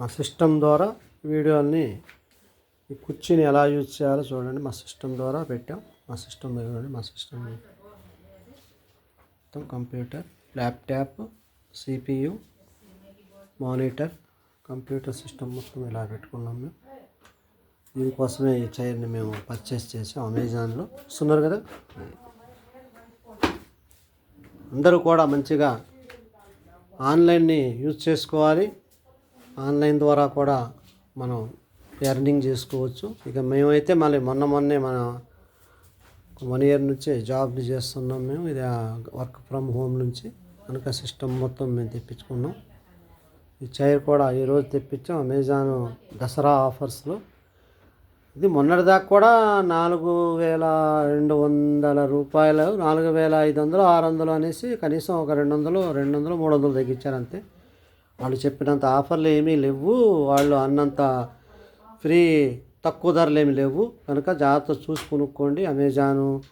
మా సిస్టమ్ ద్వారా వీడియోని ఈ కుర్చీని ఎలా యూజ్ చేయాలో చూడండి. మా సిస్టమ్ ద్వారా పెట్టాం. మా సిస్టమ్ చూడండి. మా సిస్టమ్ మొత్తం computer laptop CPU monitor computer system మొత్తం ఇలా పెట్టుకున్నాం మేము. దీనికోసమే ఈ చైర్ని మేము పర్చేస్ చేసాం అమెజాన్లో. వస్తున్నారు కదా? అందరూ కూడా మంచిగా ఆన్లైన్ని యూజ్ చేసుకోవాలి. ఆన్లైన్ ద్వారా కూడా మనం ఎర్నింగ్ చేసుకోవచ్చు. ఇక మేమైతే మళ్ళీ మొన్న మొన్నే మన వన్ ఇయర్ నుంచే జాబ్ చేస్తున్నాం మేము. ఇది వర్క్ ఫ్రమ్ హోమ్ నుంచి కనుక సిస్టమ్ మొత్తం మేము తెప్పించుకున్నాం. ఈ చైర్ కూడా ఈరోజు తెప్పించాం అమెజాన్ దసరా ఆఫర్స్లో ఇది మొన్నటిదాకా కూడా నాలుగు వేల రెండు వందల రూపాయలు నాలుగు వేల ఐదు వందలు ఆరు వందలు అనేసి కనీసం ఒక రెండు వందలు రెండు వందలు మూడు వందలు తగ్గించారు అంతే. వాళ్ళు చెప్పినంత ఆఫర్లు ఏమీ లేవు. వాళ్ళు అన్నంత ఫ్రీ తక్కువ ధరలు ఏమి లేవు. కనుక జాగ్రత్త చూసి కొనుక్కోండి. అమెజాను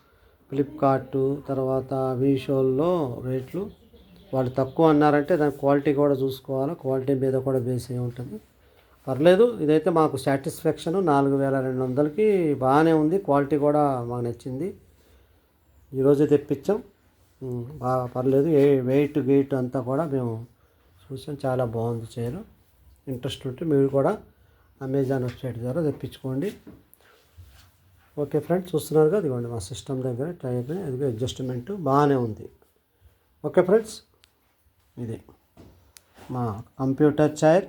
ఫ్లిప్కార్టు తర్వాత మీషోల్లో రేట్లు వాళ్ళు తక్కువ అన్నారంటే దాని క్వాలిటీ కూడా చూసుకోవాలి. క్వాలిటీ మీద కూడా బేస్ అయి ఉంటుంది. పర్లేదు ఇదైతే మాకు సాటిస్ఫాక్షన్. నాలుగు వేల రెండు వందలకి బాగానే ఉంది. క్వాలిటీ కూడా మాకు నచ్చింది. ఈరోజే తెప్పించాం. బాగా పర్లేదు. ఏ వెయిట్ గెయిట్ అంతా కూడా మేము చూసాను చాలా బాగుంది చైర్. ఇంట్రెస్ట్ ఉంటే మీరు కూడా అమెజాన్ వెబ్సైట్ ద్వారా తెప్పించుకోండి. ఓకే ఫ్రెండ్స్ చూస్తున్నారు కదా ఇదిగోండి మా సిస్టమ్ దగ్గర టైర్ అదిగో అడ్జస్ట్మెంట్ బాగానే ఉంది. ఓకే ఫ్రెండ్స్ ఇది మా computer chair.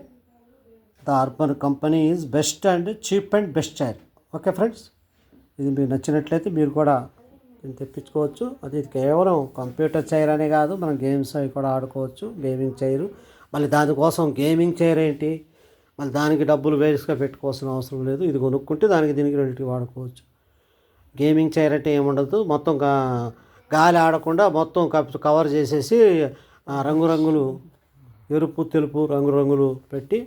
The urban company is best and cheap and best chair. Okay friends ఇది మీకు నచ్చినట్లయితే మీరు కూడా దీన్ని తెప్పించుకోవచ్చు. అది కేవలం కంప్యూటర్ చైర్ అనే కాదు మనం గేమ్స్ అవి కూడా ఆడుకోవచ్చు గేమింగ్ చైర్. మళ్ళీ దానికోసం గేమింగ్ చైర్ ఏంటి? మళ్ళీ దానికి డబ్బులు వేస్ట్గా పెట్టుకోవాల్సిన అవసరం లేదు. ఇది కొనుక్కుంటే దానికి దీనికి రెండింటికి వాడుకోవచ్చు. గేమింగ్ చైర్ అంటే ఏముండదు? మొత్తం గాలి ఆడకుండా మొత్తం కవర్ చేసేసి రంగురంగులు ఎరుపు తెలుపు రంగురంగులు పెట్టి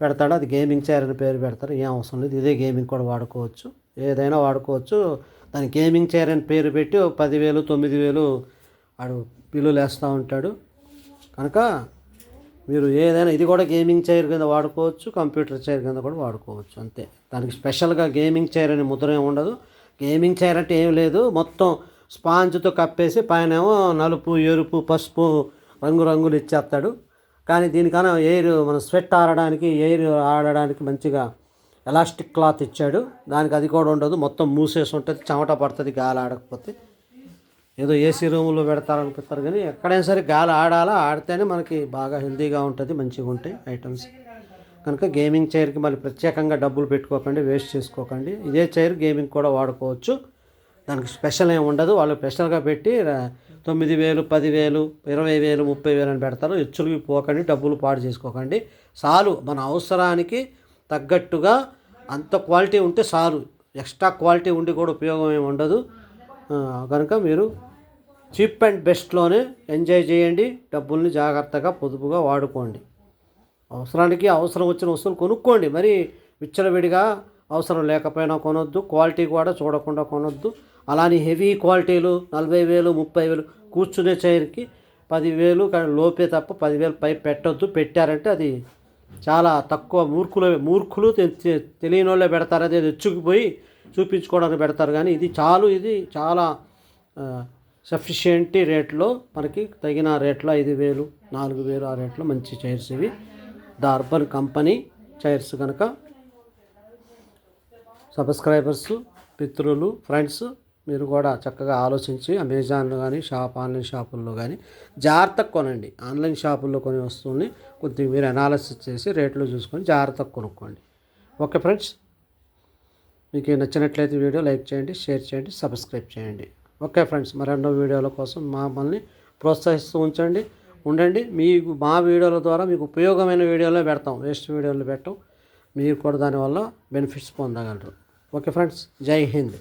పెడతాడు. అది గేమింగ్ చైర్ అని పేరు పెడతారు. ఏం అవసరం లేదు. ఇదే గేమింగ్ కూడా వాడుకోవచ్చు. ఏదైనా వాడుకోవచ్చు. దాని గేమింగ్ చైర్ అని పేరు పెట్టి పదివేలు తొమ్మిది వేలు ఆడు బిల్లులు వేస్తూ ఉంటాడు. కనుక మీరు ఏదైనా ఇది కూడా గేమింగ్ చైర్ కింద వాడుకోవచ్చు కంప్యూటర్ చైర్ కింద కూడా వాడుకోవచ్చు అంతే. దానికి స్పెషల్గా గేమింగ్ చైర్ అనే ముద్ర ఏమి ఉండదు. గేమింగ్ చైర్ అంటే ఏం లేదు. మొత్తం స్పాంజ్తో కప్పేసి పైన ఏమో నలుపు ఎరుపు పసుపు రంగు రంగులు ఇచ్చేస్తాడు. కానీ దీనికన్నా ఎయిర్ మన స్వెట్ ఆడడానికి ఎయిర్ ఆడడానికి మంచిగా ఎలాస్టిక్ క్లాత్ ఇచ్చాడు. దానికి అది కూడా ఉండదు. మొత్తం మూసేసి ఉంటుంది. చెమట పడుతుంది గాలి ఆడకపోతే. ఏదో ఏసీ రూమ్లో పెడతారనిపిస్తారు కానీ ఎక్కడైనా సరే గాలి ఆడాలా ఆడితేనే మనకి బాగా హెల్తీగా ఉంటుంది మంచిగా ఉంటాయి ఐటమ్స్. కనుక గేమింగ్ చైర్కి మళ్ళీ ప్రత్యేకంగా డబ్బులు పెట్టుకోకండి వేస్ట్ చేసుకోకండి. ఇదే చైర్ గేమింగ్ కూడా వాడుకోవచ్చు. దానికి స్పెషల్ ఏమి ఉండదు. వాళ్ళు స్పెషల్గా పెట్టి తొమ్మిది వేలు పదివేలు ఇరవై వేలు ముప్పై వేలు అని పెడతారు. హెచ్చులకి పోకండి డబ్బులు పాడు చేసుకోకండి. చాలు. మన అవసరానికి తగ్గట్టుగా అంత క్వాలిటీ ఉంటే చాలు. ఎక్స్ట్రా క్వాలిటీ ఉండి కూడా ఉపయోగం ఏమి ఉండదు. కనుక మీరు చీప్ అండ్ బెస్ట్లోనే ఎంజాయ్ చేయండి. డబ్బుల్ని జాగ్రత్తగా పొదుపుగా వాడుకోండి. అవసరానికి అవసరం వచ్చిన వస్తువులు కొనుక్కోండి. మరి విచ్చలవిడిగా అవసరం లేకపోయినా కొనొద్దు. క్వాలిటీ కూడా చూడకుండా కొనొద్దు. అలానే హెవీ క్వాలిటీలు నలభై వేలు ముప్పై వేలు కూర్చునే చైర్కి పదివేలు కానీ లోపే తప్ప పదివేలు పై పెట్టొద్దు. పెట్టారంటే అది చాలా తక్కువ మూర్ఖులు మూర్ఖులు తె- తెలియని వాళ్ళే పెడతారు. అదే తెచ్చుకుపోయి చూపించుకోవడానికి పెడతారు. కానీ ఇది చాలు. ఇది చాలా సఫిషియంట్ రేట్లో మనకి తగిన రేట్లో ఐదు వేలు నాలుగు వేలు ఆ రేట్లో మంచి చైర్స్ ఇవి. ద అర్బన్ కంపెనీ చైర్స్ కనుక సబ్స్క్రైబర్స్ మిత్రులు ఫ్రెండ్స్ మీరు కూడా చక్కగా ఆలోచించి అమెజాన్లో కానీ షాప్ ఆన్లైన్ షాపుల్లో కానీ జాగ్రత్తగా కొనండి. ఆన్లైన్ షాపుల్లో కొన్ని వస్తువుల్ని కొద్దిగా మీరు అనాలిసిస్ చేసి రేట్లు చూసుకొని జాగ్రత్తగా కొనుక్కోండి. ఓకే ఫ్రెండ్స్ మీకు నచ్చినట్లయితే వీడియో లైక్ చేయండి షేర్ చేయండి సబ్స్క్రైబ్ చేయండి. ఓకే ఫ్రెండ్స్ మరెన్నో వీడియోల కోసం మమ్మల్ని ప్రోత్సహిస్తూ ఉంచండి ఉండండి. మీకు మా వీడియోల ద్వారా మీకు ఉపయోగమైన వీడియోలో పెడతాం వేస్ట్ వీడియోలు పెట్టాం. మీరు కూడా దానివల్ల బెనిఫిట్స్ పొందగలరు. ఓకే ఫ్రెండ్స్ జై హింద్.